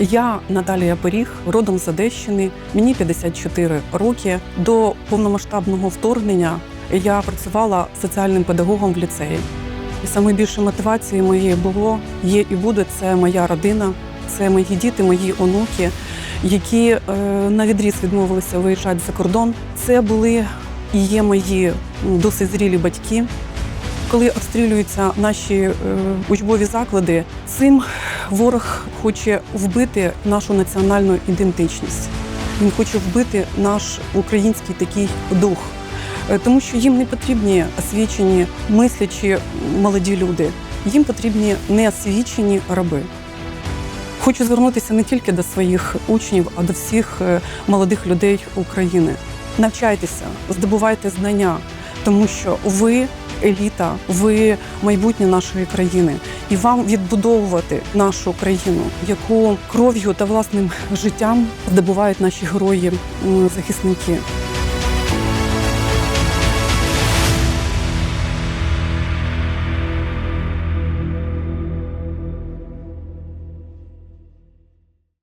Я Наталія Поріг, родом з Одещини. Мені 54 роки. До повномасштабного вторгнення я працювала соціальним педагогом в ліцеї. І найбільше мотивації моєї було, є і буде це моя родина, це мої діти, мої онуки, які е, на відріз відмовилися виїжджати за кордон. Це були і є мої досить зрілі батьки. Коли обстрілюються наші е, учбові заклади, цим ворог хоче вбити нашу національну ідентичність. Він хоче вбити наш український такий дух, Е, тому що їм не потрібні освічені, мислячі молоді люди. Їм потрібні неосвічені раби. Хочу звернутися не тільки до своїх учнів, а до всіх е, молодих людей України. Навчайтеся, здобувайте знання, тому що ви еліта, ви майбутнє нашої країни, і вам відбудовувати нашу країну, яку кров'ю та власним життям здобувають наші герої захисники.